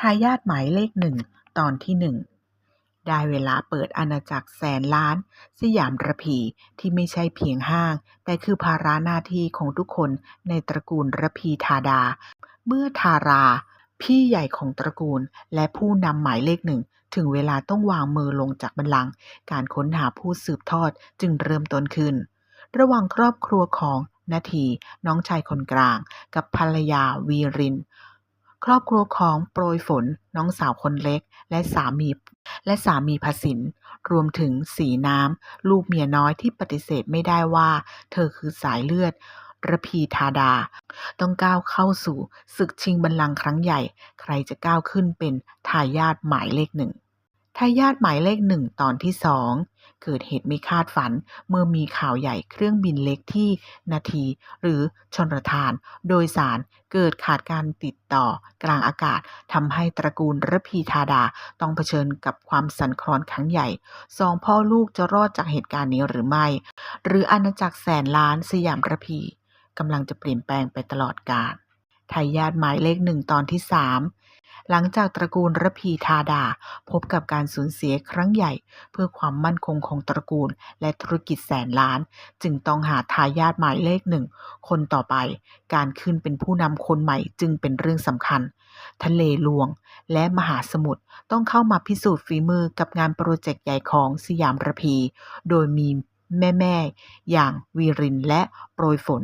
ทายาทหมายเลขหนึ่งตอนที่หนึ่งได้เวลาเปิดอาณาจักรแสนล้าน สยามระพีที่ไม่ใช่เพียงห้าง แต่คือภาระหน้าที่ของทุกคนในตระกูลระพีธาดา เมื่อทารา พี่ใหญ่ของตระกูลและผู้นำหมายเลขหนึ่ง ถึงเวลาต้องวางมือลงจากบัลลังก์การค้นหาผู้สืบทอดจึงเริ่มต้นขึ้น ระหว่างครอบครัวของนาทีน้องชายคนกลาง กับภรรยาวีริน ครอบครัวของโปรยฝนน้องสาวคนเล็ก และสามีและสามีพสินรวมถึงสีน้ำ ลูกเมียน้อยที่ปฏิเสธไม่ได้ว่า เธอคือสายเลือดระพีธาดา ต้องก้าวเข้าสู่ศึกชิงบัลลังก์ครั้งใหญ่ ใครจะก้าวขึ้นเป็นทายาทหมายเลขหนึ่งทายาทหมายเลขหนึ่งตอนที่สอง เกิดเหตุไม่คาดฝัน เมื่อมีข่าวใหญ่เครื่องบินเล็กที่นาที หรือชนรทาน โดยสารเกิดขาดการติดต่อกลางอากาศทำให้ตระกูลระพีธาดาต้องเผชิญกับความสั่นคลอนครั้งใหญ่สองพ่อลูกจะรอดจากเหตุการณ์นี้หรือไม่ หรืออาณาจักรแสนล้านสยามระพีกำลังจะเปลี่ยนแปลงไปตลอดกาลทายาทหมายเลขหนึ่งตอนที่สาม หลังจากตระกูลระพีธาดา พบกับการสูญเสียครั้งใหญ่ เพื่อความมั่นคงของตระกูล และธุรกิจแสนล้าน จึงต้องหาทายาทหมายเลขหนึ่ง คนต่อไป การขึ้นเป็นผู้นำคนใหม่จึงเป็นเรื่องสำคัญ ทะเลลวง และมหาสมุทรต้องเข้ามาพิสูจน์ฝีมือกับงานโปรเจกต์ใหญ่ของสยามระพี โดยมี แม่ๆ อย่างวีรินและโปรยฝน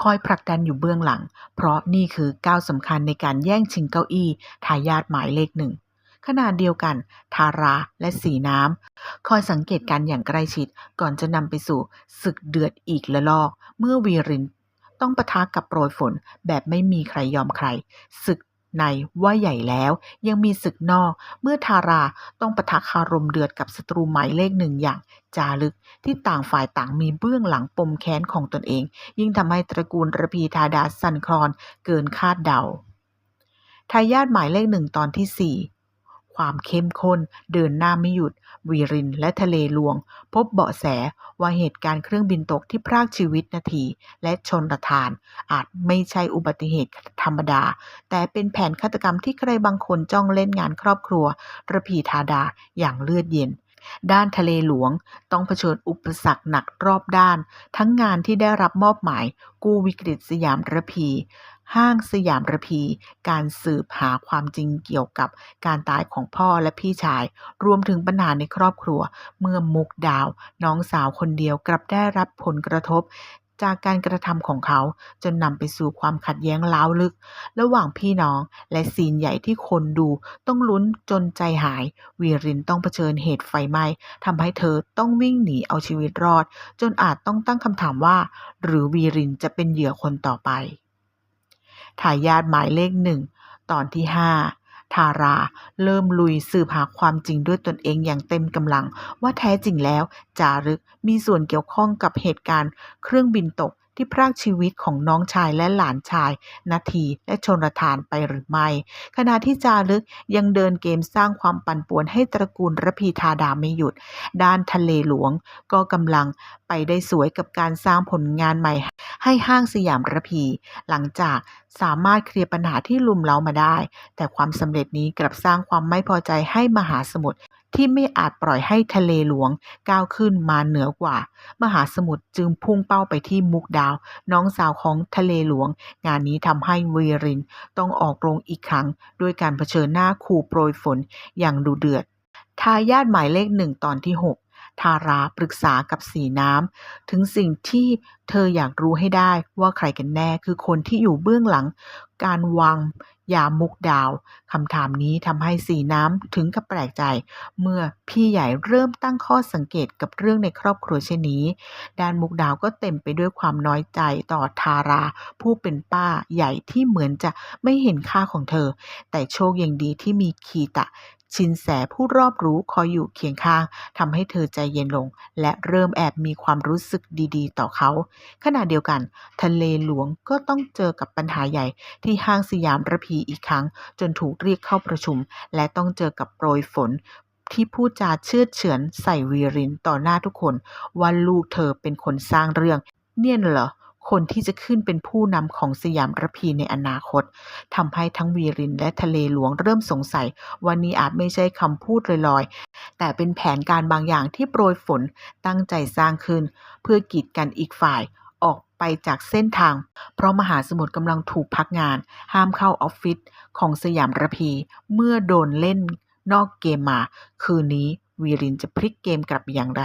คอยผลักดันอยู่เบื้องหลัง เพราะนี่คือก้าวสำคัญในการแย่งชิงเก้าอี้ทายาทหมายเลขหนึ่งขณะเดียวกัน ทาราและสีน้ำ คอยสังเกตการอย่างใกล้ชิด ก่อนจะนำไปสู่ศึกเดือดอีกละลอก เมื่อวีรินต้องปะทะกับโปรยฝนแบบไม่มีใครยอมใครศึก ในว่าใหญ่แล้ว ยังมีศึกนอก เมื่อทาราต้องปะทะคารมเดือดกับศัตรูหมายเลขหนึ่งอย่างจารึกที่ต่างฝ่ายต่างมีเบื้องหลังปมแค้นของตนเอง ยิ่งทำให้ตระกูลระพีธาดาสันคลอนเกินคาดเดาทายาทหมายเลขหนึ่งตอนที่สี่ความเข้มข้นเดินหน้าไม่หยุด วีรินและทะเลลวง พบเบาะแสว่าเหตุการณ์เครื่องบินตกที่พรากชีวิตนาที และชนระทาน อาจไม่ใช่อุบัติเหตุธรรมดา แต่เป็นแผนฆาตกรรมที่ใครบางคนจ้องเล่นงานครอบครัว ระพีธาดาอย่างเลือดเย็นด้านทะเลหลวงต้องเผชิญอุปสรรคหนักรอบด้าน ทั้งงานที่ได้รับมอบหมาย กู้วิกฤตสยามระพี ห้างสยามระพี การสืบหาความจริงเกี่ยวกับการตายของพ่อและพี่ชาย รวมถึงปัญหาในครอบครัว เมื่อมุกดาว น้องสาวคนเดียวกลับได้รับผลกระทบ จากการกระทำของเขาจนนำไปสู่ความขัดแย้งล้าวลึก ระหว่างพี่น้องและซีนใหญ่ที่คนดู ต้องลุ้นจนใจหาย วีรินต้องเผชิญเหตุไฟไหม้ทำให้เธอต้องวิ่งหนีเอาชีวิตรอด จนอาจต้องตั้งคำถามว่า หรือวีรินจะเป็นเหยื่อคนต่อไป ทายาทหมายเลขหนึ่งตอนที่ห้าทาราเริ่มลุยสืบหาความจริงด้วยตนเองอย่างเต็มกำลัง ว่าแท้จริงแล้วจารึกมีส่วนเกี่ยวข้องกับเหตุการณ์ เครื่องบินตกที่พรากชีวิตของน้องชายและหลานชาย นาทีและชนรทานไปหรือไม่ ขณะที่จารึกยังเดินเกมสร้างความปั่นป่วนให้ตระกูลระพีธาดาไม่หยุด ด้านทะเลหลวงก็กำลังไปได้สวยกับการสร้างผลงานใหม่ให้ห้างสยามระพี หลังจาก สามารถเคลียร์ปัญหาที่ลุมเล้ามาได้ แต่ความสำเร็จนี้กลับสร้างความไม่พอใจให้มหาสมุทรที่ไม่อาจปล่อยให้ทะเลหลวงก้าวขึ้นมาเหนือกว่า มหาสมุทรจึงพุ่งเป้าไปที่มุกดาว น้องสาวของทะเลหลวง งานนี้ทำให้วีรินต้องออกโรงอีกครั้ง ด้วยการเผชิญหน้าขู่โปรยฝนอย่างดุเดือดทายาทหมายเลขหนึ่งตอนที่6 ทาราปรึกษากับสีน้ำถึงสิ่งที่เธออยากรู้ให้ได้ว่าใครกันแน่คือคนที่อยู่เบื้องหลัง การวางยามุกดาวคำถามนี้ทำให้สีน้ำถึงกับแปลกใจ เมื่อพี่ใหญ่เริ่มตั้งข้อสังเกตกับเรื่องในครอบครัวเช่นนี้ด้านมุกดาวก็เต็มไปด้วยความน้อยใจต่อทารา ผู้เป็นป้าใหญ่ที่เหมือนจะไม่เห็นค่าของเธอ แต่โชคยังดีที่มีคีตะ ชินแสผู้รอบรู้คอยอยู่เคียงข้างทำให้เธอใจเย็นลง และเริ่มแอบมีความรู้สึกดีๆ ต่อเขา ขณะเดียวกัน ทะเลหลวงก็ต้องเจอกับปัญหาใหญ่ที่ห้างสยามระพีอีกครั้ง จนถูกเรียกเข้าประชุม และต้องเจอกับโปรยฝนที่พูดจาเชื่อเฉือนใส่วีรินต่อหน้าทุกคน ว่าลูกเธอเป็นคนสร้างเรื่อง เนี่ยเหรอ คนที่จะขึ้นเป็นผู้นำของสยามระพีในอนาคตทำให้ทั้งวีรินและทะเลหลวงเริ่มสงสัยว่านี่อาจไม่ใช่คำพูดลอยๆ แต่เป็นแผนการบางอย่างที่โปรยฝนตั้งใจสร้างขึ้น เพื่อกีดกันอีกฝ่ายออกไปจากเส้นทาง เพราะมหาสมุทรกำลังถูกพักงาน ห้ามเข้าออฟฟิศของสยามระพีเมื่อโดนเล่นนอกเกมมา คืนนี้วีรินจะพลิกเกมกลับอย่างไร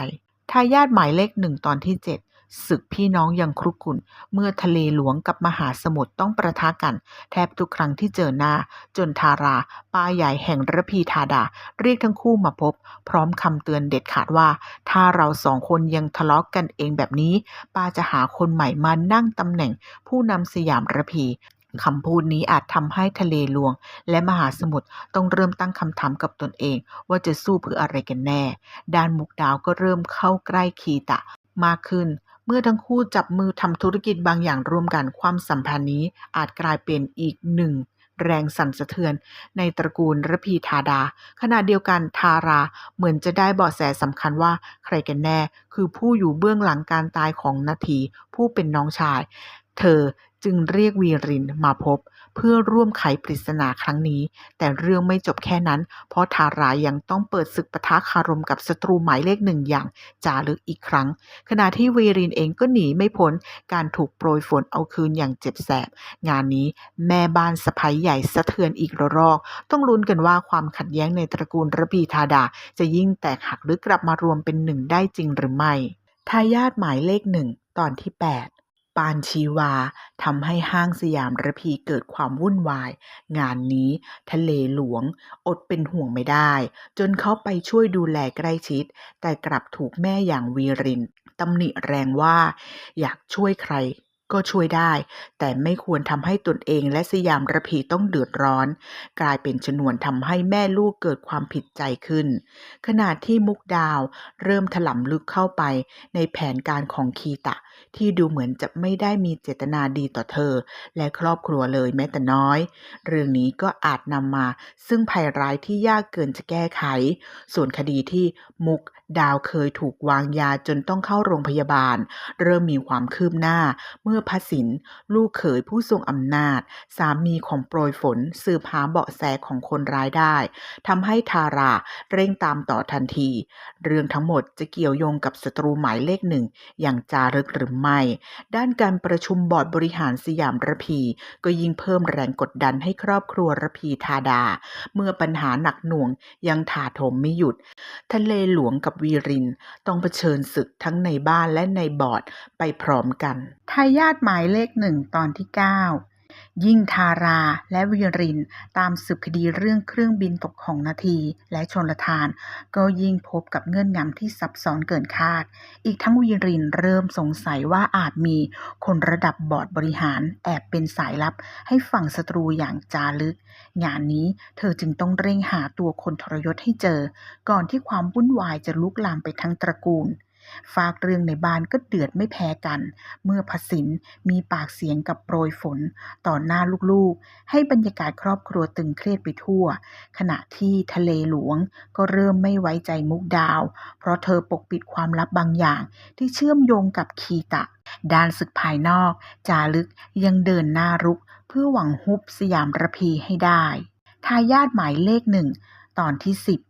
ทายาทหมายเลขหนึ่งตอนที่7 ศึกพี่น้องยังครุกรุ่น เมื่อทะเลหลวงกับมหาสมุทรต้องประทะกัน แทบทุกครั้งที่เจอหน้า จนทาราป้าใหญ่แห่งระพีธาดา เรียกทั้งคู่มาพบ พร้อมคำเตือนเด็ดขาดว่า ถ้าเราสองคนยังทะเลาะกกันเองแบบนี้ ป้าจะหาคนใหม่มานั่งตำแหน่ง ผู้นำสยามระพีคำพูดนี้อาจทำให้ทะเลหลวง และมหาสมุทรต้องเริ่มตั้งคำถามกับตนเอง ว่าจะสู้เพื่ออะไรกันแน่ ด้านมุกดาวก็เริ่มเข้าใกล้คีตะมากขึ้น เมื่อทั้งคู่จับมือทำธุรกิจบางอย่างร่วมกัน ความสัมพันธ์นี้อาจกลายเป็นอีกหนึ่งแรงสั่นสะเทือนในตระกูลระพีธาดา ขณะเดียวกันทาราเหมือนจะได้เบาะแสสำคัญว่าใครกันแน่ คือผู้อยู่เบื้องหลังการตายของนาที ผู้เป็นน้องชาย เธอจึงเรียกวีรินมาพบ เพื่อร่วมไขปริศนาครั้งนี้ แต่เรื่องไม่จบแค่นั้น เพราะทารายังต้องเปิดศึกปะทะคารมกับศัตรูหมายเลขหนึ่งอย่างจารึกอีกครั้ง ขณะที่วีรินเองก็หนีไม่พ้นการถูกโปรยฝนเอาคืนอย่างเจ็บแสบ งานนี้แม่บ้านสะพ้ยใหญ่สะเทือนอีกระรอก ต้องลุ้นกันว่าความขัดแย้งในตระกูลระพีธาดา จะยิ่งแตกหักหรือกลับมารวมเป็นหนึ่งได้จริงหรือไม่ทายาทหมายเลขหนึ่งตอนที่ 8 ปานชีวาทำให้ห้างสยามระพีเกิดความวุ่นวาย งานนี้ทะเลหลวง อดเป็นห่วงไม่ได้ จนเขาไปช่วยดูแลใกล้ชิด แต่กลับถูกแม่อย่างวีรินตำหนิแรงว่า อยากช่วยใคร ก็ช่วยได้ แต่ไม่ควรทำให้ตนเองและสยามระพีต้องเดือดร้อน กลายเป็นชนวนทำให้แม่ลูกเกิดความผิดใจขึ้น ขณะที่มุกดาวเริ่มถลำลึกเข้าไปในแผนการของคีตะ ที่ดูเหมือนจะไม่ได้มีเจตนาดีต่อเธอ และครอบครัวเลยแม้แต่น้อย เรื่องนี้ก็อาจนำมาซึ่งภัยร้ายที่ยากเกินจะแก้ไข ส่วนคดีที่มุก ดาวเคยถูกวางยาจนต้องเข้าโรงพยาบาล เริ่มมีความคืบหน้า เมื่อพระสิน ลูกเขยผู้ทรงอำนาจ สามีของโปรยฝน สืบหาเบาะแสของคนร้ายได้ทำให้ทาราเร่งตามต่อทันที เรื่องทั้งหมดจะเกี่ยวโยงกับศัตรูหมายเลขหนึ่ง อย่างจารึกหรือไม่ ด้านการประชุมบอร์ดบริหารสยามระพี ก็ยิ่งเพิ่มแรงกดดันให้ครอบครัวระพีธาดา เมื่อปัญหาหนักหน่วงยังถาโถมไม่หยุด ทะเลหลวงกับวีรินต้องเผชิญศึกทั้งในบ้านและในบอร์ดไปพร้อมกันทายาทหมายเลขหนึ่งตอนที่9 ยิ่งทาราและวีรินตามสืบคดีเรื่องเครื่องบินตกของนาทีและชนลทาน ก็ยิ่งพบกับเงื่อนงำที่ซับซ้อนเกินคาด อีกทั้งวีรินเริ่มสงสัยว่าอาจมีคนระดับบอร์ดบริหารแอบเป็นสายลับ ให้ฝั่งศัตรูอย่างจารึก งานนี้เธอจึงต้องเร่งหาตัวคนทรยศให้เจอ ก่อนที่ความวุ่นวายจะลุกลามไปทั้งตระกูล ฝากเรื่องในบ้านก็เดือดไม่แพ้กัน เมื่อพสินมีปากเสียงกับโปรยฝนต่อหน้าลูกๆ ให้บรรยากาศครอบครัวตึงเครียดไปทั่ว ขณะที่ทะเลหลวงก็เริ่มไม่ไว้ใจมุกดาว เพราะเธอปกปิดความลับบางอย่างที่เชื่อมโยงกับคีตะ ด้านศึกภายนอกจารึกยังเดินหน้ารุก เพื่อหวังฮุบสยามระพีให้ได้ทายาทหมายเลขหนึ่งตอนที่10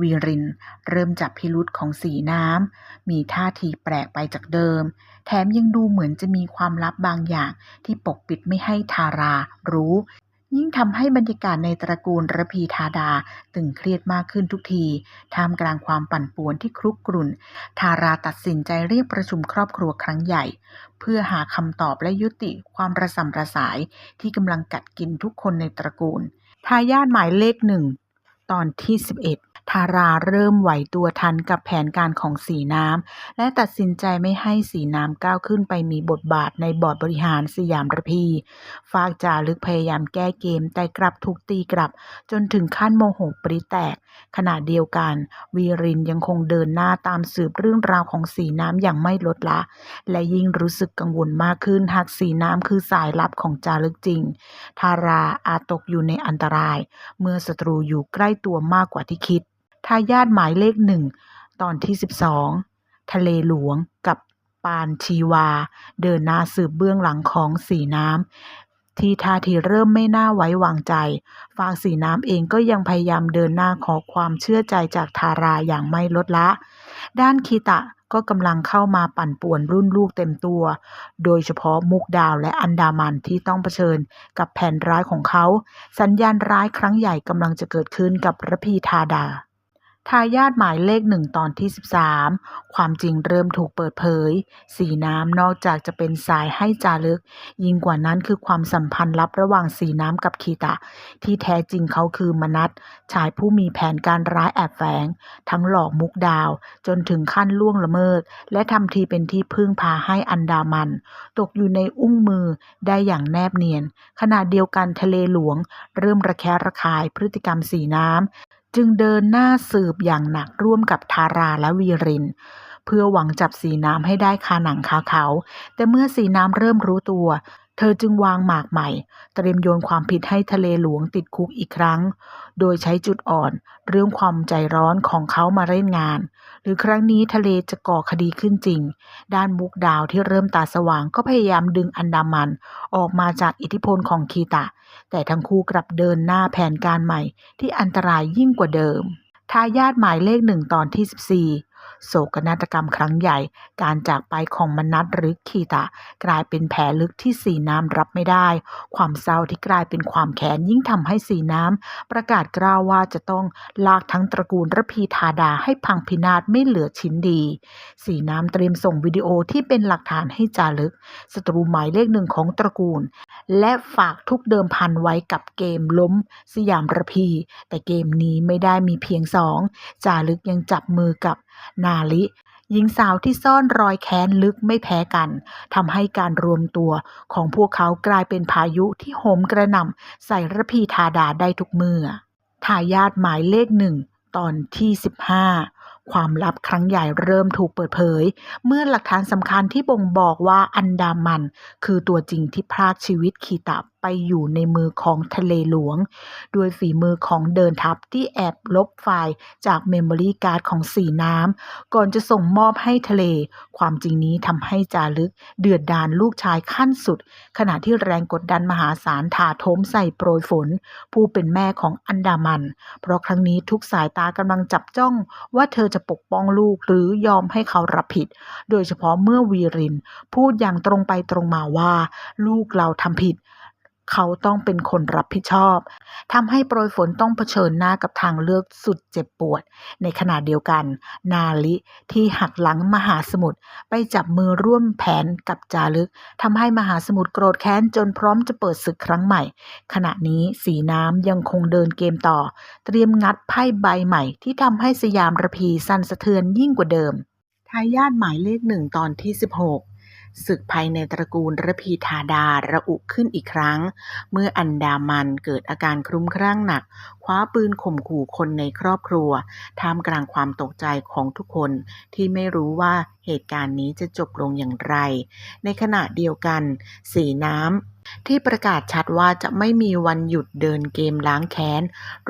วีริน เริ่มจับพิรุษของสีน้ำ มีท่าทีแปลกไปจากเดิม แถมยังดูเหมือนจะมีความลับบางอย่างที่ปกปิดไม่ให้ทารารู้ ยิ่งทำให้บรรยากาศในตระกูลระพีธาดาตึงเครียดมากขึ้นทุกที ท่ามกลางความปั่นป่วนที่ครุกรุ่น ทาราตัดสินใจเรียกประชุมครอบครัวครั้งใหญ่ เพื่อหาคำตอบและยุติความระสำระสายที่กำลังกัดกินทุกคนในตระกูล ทายาทหมายเลขหนึ่ง ตอนที่11 ทาราเริ่มไหวตัวทันกับแผนการของสีน้ำ และตัดสินใจไม่ให้สีน้ำก้าวขึ้นไปมีบทบาทในบอร์ดบริหารสยามระพี ฟากจารึกพยายามแก้เกมแต่กลับถูกตีกลับ จนถึงขั้นโมโหปริแตก ขณะเดียวกัน วีรินยังคงเดินหน้าตามสืบเรื่องราวของสีน้ำอย่างไม่ลดละ และยิ่งรู้สึกกังวลมากขึ้นหากสีน้ำคือสายลับของจารึกจริง ทาราอาจตกอยู่ในอันตราย เมื่อศัตรูอยู่ใกล้ตัวมากกว่าที่คิด ทายาทหมายเลขหนึ่งตอนที่ 12 ทะเลหลวงกับปานชีวา เดินหน้าสืบเบื้องหลังของสีน้ำที่ท่าทีเริ่มไม่น่าไว้วางใจฝากสีน้ำเองก็ยังพยายามเดินหน้าขอความเชื่อใจจากทาราอย่างไม่ลดละ ด้านคีตะก็กำลังเข้ามาปั่นป่วนรุ่นลูกเต็มตัว โดยเฉพาะมุกดาวและอันดามันที่ต้องเผชิญกับแผนร้ายของเขา สัญญาณร้ายครั้งใหญ่กำลังจะเกิดขึ้นกับระพีธาดา ทายาทหมายเลขหนึ่งตอนที่ 13 ความจริงเริ่มถูกเปิดเผย สีน้ำนอกจากจะเป็นสายให้จารึก ยิ่งกว่านั้นคือความสัมพันธ์ลับระหว่างสีน้ำกับคีตะ ที่แท้จริงเขาคือมนัตชายผู้มีแผนการร้ายแอบแฝง ทั้งหลอกมุกดาว จนถึงขั้นล่วงละเมิด และทำทีเป็นที่พึ่งพาให้อันดามัน ตกอยู่ในอุ้งมือได้อย่างแนบเนียนขณะเดียวกันทะเลหลวง เริ่มระแคะระคายพฤติกรรมสีน้ำ จึงเดินหน้าสืบอย่างหนักร่วมกับทาราและวีริน เพื่อหวังจับสีน้ำให้ได้คาหนังคาเขา แต่เมื่อสีน้ำเริ่มรู้ตัว เธอจึงวางหมากใหม่ เตรียมโยนความผิดให้ทะเลหลวงติดคุกอีกครั้ง โดยใช้จุดอ่อนเรื่องความใจร้อนของเขามาเล่นงาน หรือครั้งนี้ทะเลจะก่อคดีขึ้นจริง ด้านมุกดาวที่เริ่มตาสว่างก็พยายามดึงอันดามัน ออกมาจากอิทธิพลของคีตะ แต่ทั้งคู่กลับเดินหน้าแผนการใหม่ที่อันตรายยิ่งกว่าเดิมทายาทหมายเลขหนึ่งตอนที่ 14 โศกนาฏกรรมครั้งใหญ่ การจากไปของมนัตหรือคีตะ กลายเป็นแผลลึกที่สีน้ำรับไม่ได้ ความเศร้าที่กลายเป็นความแค้นยิ่งทำให้สีน้ำประกาศกล้าวว่าจะต้องลากทั้งตระกูลระพีธาดาให้พังพินาศไม่เหลือชิ้นดี สีน้ำเตรียมส่งวิดีโอที่เป็นหลักฐานให้จารึกศัตรูหมายเลขหนึ่งของตระกูล และฝากทุกเดิมพันไว้กับเกมล้ม สยามระพี แต่เกมนี้ไม่ได้มีเพียงสองจารึกยังจับมือกับ นาลิหญิงสาวที่ซ่อนรอยแค้นลึกไม่แพ้กันทำให้การรวมตัวของพวกเขากลายเป็นพายุที่โหมกระหน่ำใส่ระพีธาดาได้ทุกเมื่อทายาทหมายเลขหนึ่งตอนที่15ความลับครั้งใหญ่เริ่มถูกเปิดเผย เมื่อหลักฐานสำคัญที่บ่งบอกว่าอันดามัน คือตัวจริงที่พรากชีวิตคีตะไปอยู่ในมือของทะเลหลวงด้วยฝีมือของเดินทัพที่แอบลบไฟล์จากเมมโมรี่การ์ดของสีน้ำ ก่อนจะส่งมอบให้ทะเล ความจริงนี้ทำให้จารึกเดือดดานลูกชายขั้นสุด ขณะที่แรงกดดันมหาศาลถาโถมใส่โปรยฝน ผู้เป็นแม่ของอันดามัน เพราะครั้งนี้ทุกสายตากำลังจับจ้องว่าเธอจะปกป้องลูกหรือยอมให้เขารับผิด โดยเฉพาะเมื่อวีริน พูดอย่างตรงไปตรงมาว่า ลูกเราทำผิด เขาต้องเป็นคนรับผิดชอบทำให้โปรยฝนต้องเผชิญหน้ากับทางเลือกสุดเจ็บปวด ในขณะเดียวกัน นาลิที่หักหลังมหาสมุทรไปจับมือร่วมแผนกับจารึกทำให้มหาสมุทรโกรธแค้นจนพร้อมจะเปิดศึกครั้งใหม่ ขณะนี้สีน้ำยังคงเดินเกมต่อ เตรียมงัดไพ่ใบใหม่ที่ทำให้สยามระพีสั่นสะเทือนยิ่งกว่าเดิมทายาทหมายเลขหนึ่งตอนที่ 16 ศึกภายในตระกูลระพีธาดาระอุขึ้นอีกครั้ง เมื่ออันดามันเกิดอาการคลุ้มคลั่งหนัก คว้าปืนข่มขู่คนในครอบครัว ท่ามกลางความตกใจของทุกคนที่ไม่รู้ว่าเหตุการณ์นี้จะจบลงอย่างไร ในขณะเดียวกัน สีน้ำที่ประกาศชัดว่าจะไม่มีวันหยุดเดินเกมล้างแค้น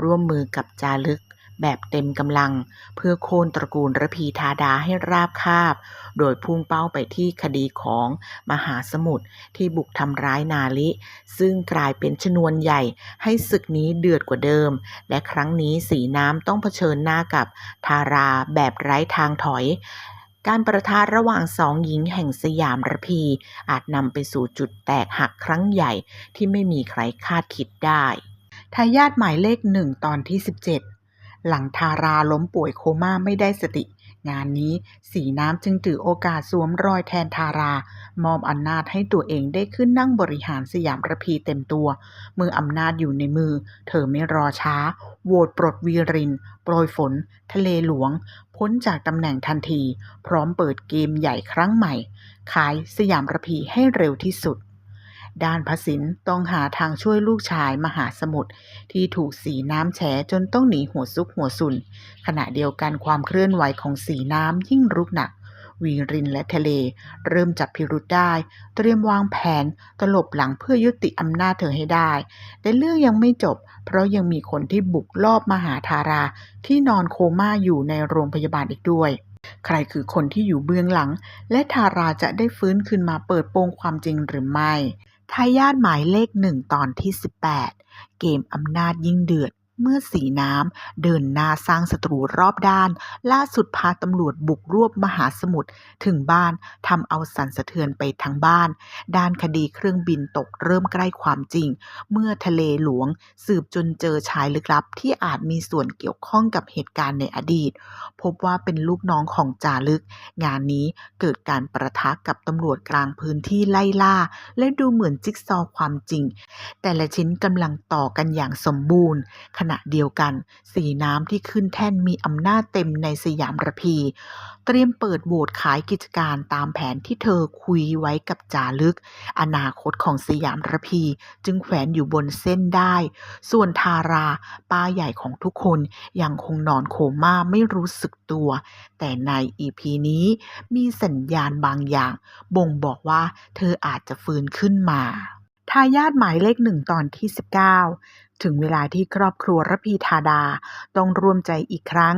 ร่วมมือกับจารึก แบบเต็มกำลัง เพื่อโค่นตระกูลระพีธาดาให้ราบคาบ โดยพุ่งเป้าไปที่คดีของมหาสมุทรที่บุกทำร้ายนาลิ ซึ่งกลายเป็นชนวนใหญ่ให้ศึกนี้เดือดกว่าเดิม และครั้งนี้สีน้ำต้องเผชิญหน้ากับทาราแบบไร้ทางถอยการประทะระหว่างสองหญิงแห่งสยามระพี อาจนำไปสู่จุดแตกหักครั้งใหญ่ที่ไม่มีใครคาดคิดได้ทายาทหมายเลขหนึ่งตอนที่ 17 หลังทาราล้มป่วยโคม่าไม่ได้สติ งานนี้สีน้ำจึงถือโอกาสสวมรอยแทนทารา มอบอำนาจให้ตัวเองได้ขึ้นนั่งบริหารสยามระพีเต็มตัวเมื่ออำนาจอยู่ในมือ เธอไม่รอช้า โหวตปลดวีริน โปรยฝน ทะเลหลวง พ้นจากตำแหน่งทันที พร้อมเปิดเกมใหญ่ครั้งใหม่ ขายสยามระพีให้เร็วที่สุด ด้านพระสินต้องหาทางช่วยลูกชายมหาสมุทรที่ถูกสีน้ำแฉจนต้องหนีหัวซุกหัวซุน ขณะเดียวกันความเคลื่อนไหวของสีน้ำยิ่งรุกหนัก วีรินและทะเล เริ่มจับพิรุธได้ เตรียมวางแผนตลบหลังเพื่อยุติอำนาจเธอให้ได้ แต่เรื่องยังไม่จบ เพราะยังมีคนที่บุกลอบมาหาทาราที่นอนโคม่าอยู่ในโรงพยาบาลอีกด้วยใครคือคนที่อยู่เบื้องหลัง และทาราจะได้ฟื้นคืนมาเปิดโปงความจริงหรือไม่ ทายาทหมายเลขหนึ่งตอนที่ 18 เกมอำนาจยิ่งเดือด เมื่อสีน้ำเดินหน้าสร้างศัตรูรอบด้าน ล่าสุดพาตำรวจบุกรวบมหาสมุทรถึงบ้านทำเอาสั่นสะเทือนไปทั้งบ้าน ด้านคดีเครื่องบินตกเริ่มใกล้ความจริง เมื่อทะเลหลวงสืบจนเจอชายลึกลับ ที่อาจมีส่วนเกี่ยวข้องกับเหตุการณ์ในอดีต พบว่าเป็นลูกน้องของจ่ารึก งานนี้เกิดการประทะกับตำรวจกลางพื้นที่ไล่ล่า และดูเหมือนจิ๊กซอว์ความจริง แต่ละชิ้นกำลังต่อกันอย่างสมบูรณ์ขณะเดียวกัน สีน้ำที่ขึ้นแท่นมีอำนาจเต็มในสยามระพี เตรียมเปิดโหวตขายกิจการตามแผนที่เธอคุยไว้กับจารึก อนาคตของสยามระพีจึงแขวนอยู่บนเส้นได้ ส่วนทาราป้าใหญ่ของทุกคนยังคงนอนโคม่าไม่รู้สึกตัว แต่ในอีพีนี้มีสัญญาณบางอย่าง บ่งบอกว่าเธออาจจะฟื้นขึ้นมาทายาทหมายเลขหนึ่งตอนที่ 19 ถึงเวลาที่ครอบครัวระพีธาดาต้องร่วมใจอีกครั้ง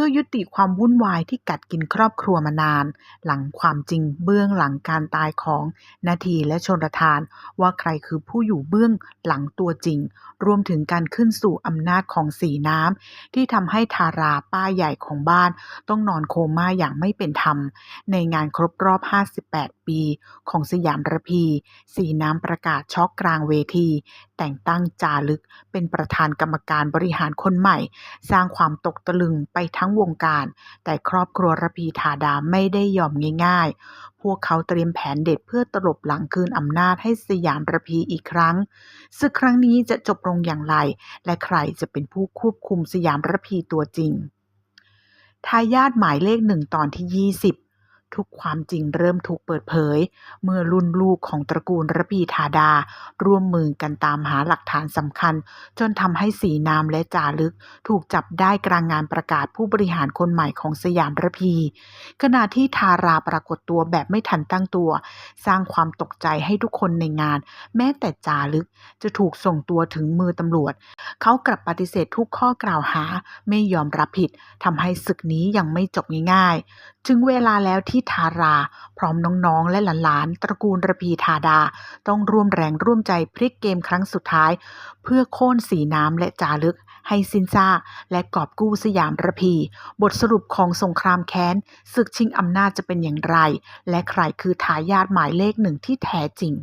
พื่อยุติความวุ่นวายที่กัดกินครอบครัวมานาน หลังความจริงเบื้องหลังการตายของนาทีและชนรทาน ว่าใครคือผู้อยู่เบื้องหลังตัวจริง รวมถึงการขึ้นสู่อำนาจของสีน้ำที่ทำให้ทาราป้าใหญ่ของบ้าน ต้องนอนโคม่าอย่างไม่เป็นธรรม ในงานครบรอบ 58 ปี ของสยามระพี สีน้ำประกาศช็อกกลางเวที แต่งตั้งจารึกเป็นประธานกรรมการบริหารคนใหม่ สร้างความตกตะลึงไปทั้งวงการ แต่ครอบครัวระพีธาดาไม่ได้ยอมง่าย ๆ พวกเขาเตรียมแผนเด็ดเพื่อตลบหลังคืนอำนาจให้สยามระพีอีกครั้ง ศึกครั้งนี้จะจบลงอย่างไร และใครจะเป็นผู้ควบคุมสยามระพีตัวจริงทายาทหมายเลขหนึ่งตอนที่ 20 ทุกความจริงเริ่มถูกเปิดเผย เมื่อรุ่นลูกของตระกูลระพีธาดา ร่วมมือกันตามหาหลักฐานสำคัญ จนทำให้สีน้ำและจารึก ถูกจับได้กลางงานประกาศผู้บริหารคนใหม่ของสยามระพี ขณะที่ทาราปรากฏตัวแบบไม่ทันตั้งตัว สร้างความตกใจให้ทุกคนในงาน แม้แต่จารึกจะถูกส่งตัวถึงมือตำรวจ เขากลับปฏิเสธทุกข้อกล่าวหา ไม่ยอมรับผิดทำให้ศึกนี้ยังไม่จบง่ายๆถึงเวลาแล้วที่ทารา พร้อมน้องๆ และหลานๆ ตระกูลระพีธาดา ต้องร่วมแรงร่วมใจพลิกเกมครั้งสุดท้าย เพื่อโค่นสีน้ำและจารึกให้สินซาและกอบกู้สยามระพี บทสรุปของสงครามแค้นศึกชิงอำนาจจะเป็นอย่างไร และใครคือทายาทหมายเลขหนึ่งที่แท้จริง